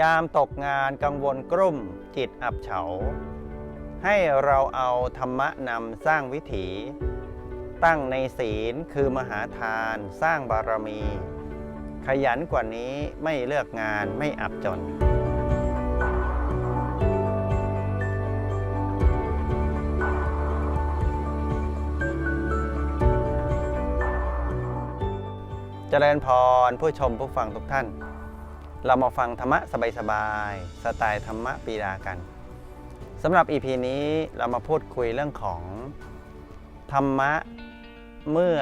ยามตกงานกังวลกรุ่มจิตอับเฉา ให้เราเอาธรรมะนำสร้างวิถี ตั้งในศีลคือมหาทานสร้างบารมี ขยันกว่านี้ไม่เลือกงานไม่อับจน เจริญพรผู้ชมผู้ฟังทุกท่าน เรามาฟังธรรมะสบายๆสไตล์ธรรมะปีดากันสำหรับ EP นี้เรามาพูดคุยเรื่องของธรรมะเมื่อ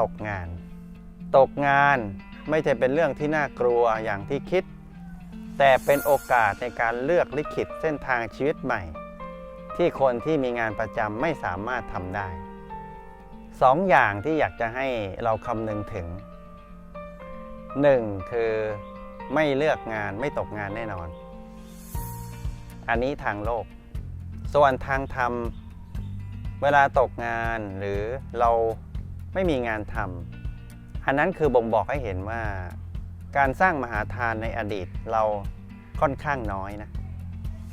ตกงาน ตกงานไม่ใช่เป็นเรื่องที่น่ากลัวอย่างที่คิด แต่เป็นโอกาสในการเลือกลิขิตเส้นทางชีวิตใหม่ ที่คนที่มีงานประจำไม่สามารถทำได้สองอย่างที่อยากจะให้เราคำนึงถึงหนึ่งคือ ไม่เลือกงานไม่ตกงานแน่นอน อันนี้ทางโลก ส่วนทางธรรม เวลาตกงานหรือเราไม่มีงานทำอันนั้นคือบ่งบอกให้เห็นว่า การสร้างมหาทานในอดีตเราค่อนข้างน้อยนะ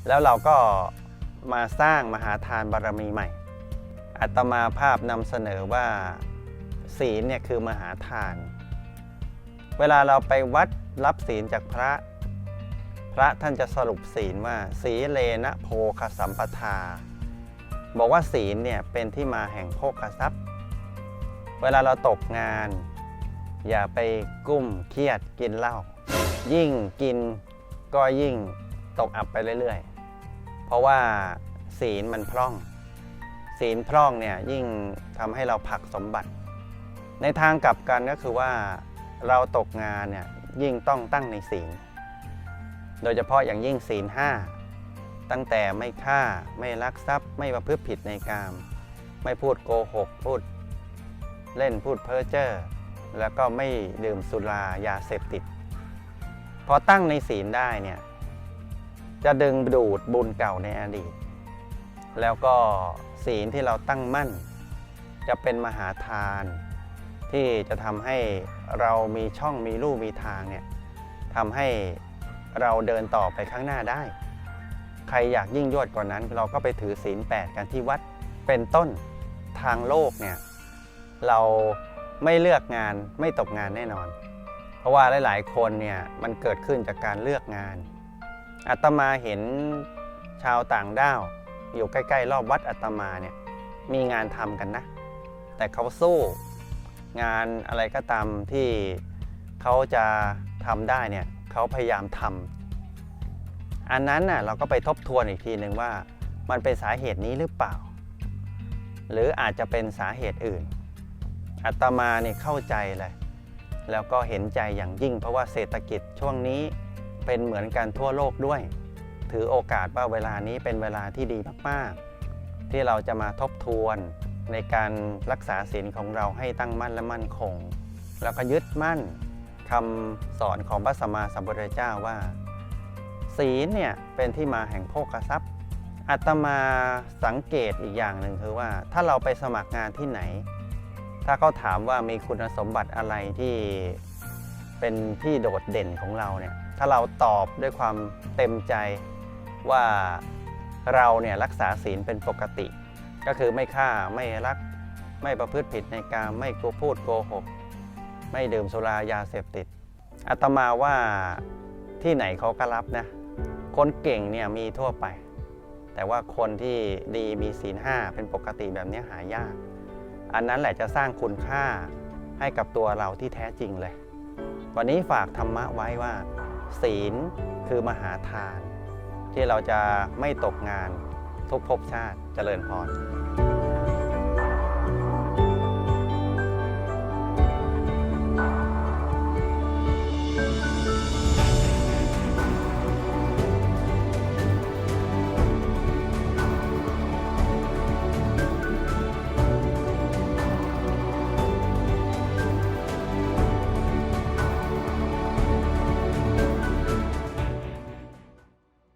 แล้วเราก็มาสร้างมหาทานบารมีใหม่ อัตมาภาพนำเสนอว่าศีลเนี่ยคือมหาทาน เวลาเราไปวัด รับศีลจากพระ พระท่านจะสรุปศีลว่า สีเลนะโภคสัมปทา บอกว่าศีลเนี่ยเป็นที่มาแห่งโภคทรัพย์ เวลาเราตกงาน อย่าไปกุ้มเครียดกินเหล้ายิ่งกินก็ยิ่งตกอับไปเรื่อยๆ เพราะว่าศีลมันพร่อง ศีลพร่องเนี่ยยิ่งทำให้เราผักสมบัติ ในทางกลับกันก็คือว่าเราตกงานเนี่ย ยิ่งต้องตั้งในศีล โดยเฉพาะอย่างยิ่งศีลห้าตั้งแต่ไม่ฆ่าไม่ลักทรัพย์ ไม่ประพฤติผิดในกาม ไม่พูดโกหก พูด เล่นพูดเพ้อเจ้อแล้วก็ไม่ดื่มสุรายาเสพติด พอตั้งในศีลได้เนี่ยจะดึงดูดบุญเก่าในอดีต แล้วก็ศีลที่เราตั้งมั่น จะเป็นมหาทาน ที่จะทำให้เรามีช่องมีลู่มีทางเนี่ยทำให้เราเดินต่อไปข้างหน้าได้ ใครอยากยิ่งยวดกว่านั้น เราก็ไปถือศีลแปดกันที่วัดเป็นต้นทางโลกเนี่ยเราไม่เลือกงานไม่ตกงานแน่นอน เพราะว่าหลาย ๆ คนเนี่ยมันเกิดขึ้นจากการเลือกงานอาตมาเห็นชาวต่างด้าว อยู่ใกล้ ๆ รอบวัดอาตมาเนี่ยมีงานทำกันนะ แต่เขาสู้ งานอะไรก็ตามที่เขาจะทำได้เนี่ยเขาพยายามทำอันนั้นน่ะเราก็ไปทบทวนอีกทีหนึ่งว่ามันเป็นสาเหตุนี้หรือเปล่า หรืออาจจะเป็นสาเหตุอื่นอาตมาเนี่ยเข้าใจเลยแล้วก็เห็นใจอย่างยิ่ง เพราะว่าเศรษฐกิจช่วงนี้เป็นเหมือนกันทั่วโลกด้วย ถือโอกาสว่าเวลานี้เป็นเวลาที่ดีมากๆ ที่เราจะมาทบทวน ในการรักษาศีลของเราให้ตั้งมั่นและมั่นคง แล้วก็ยึดมั่นคำสอนของพระสัมมาสัมพุทธเจ้าว่า ศีลเนี่ยเป็นที่มาแห่งโภคทรัพย์อาตมาสังเกตอีกอย่างหนึ่งคือว่า ถ้าเราไปสมัครงานที่ไหน ถ้าเขาถามว่ามีคุณสมบัติอะไรที่เป็นที่โดดเด่นของเราเนี่ยถ้าเราตอบด้วยความเต็มใจว่าเราเนี่ยรักษาศีลเป็นปกติ ก็คือไม่ฆ่าไม่รัก ไม่ประพฤติผิดในการไม่กลัวพูดโกหก ไม่ดื่มสุรายาเสพติดอาตมาว่าที่ไหนเขาก็รับนะคนเก่งเนี่ยมีทั่วไป แต่ว่าคนที่ดีมีศีลห้าเป็นปกติแบบนี้หายาก อันนั้นแหละจะสร้างคุณค่าให้กับตัวเราที่แท้จริงเลย วันนี้ฝากธรรมะไว้ว่า ศีลคือมหาทาน ที่เราจะไม่ตกงาน ทุกภพชาติเจริญพร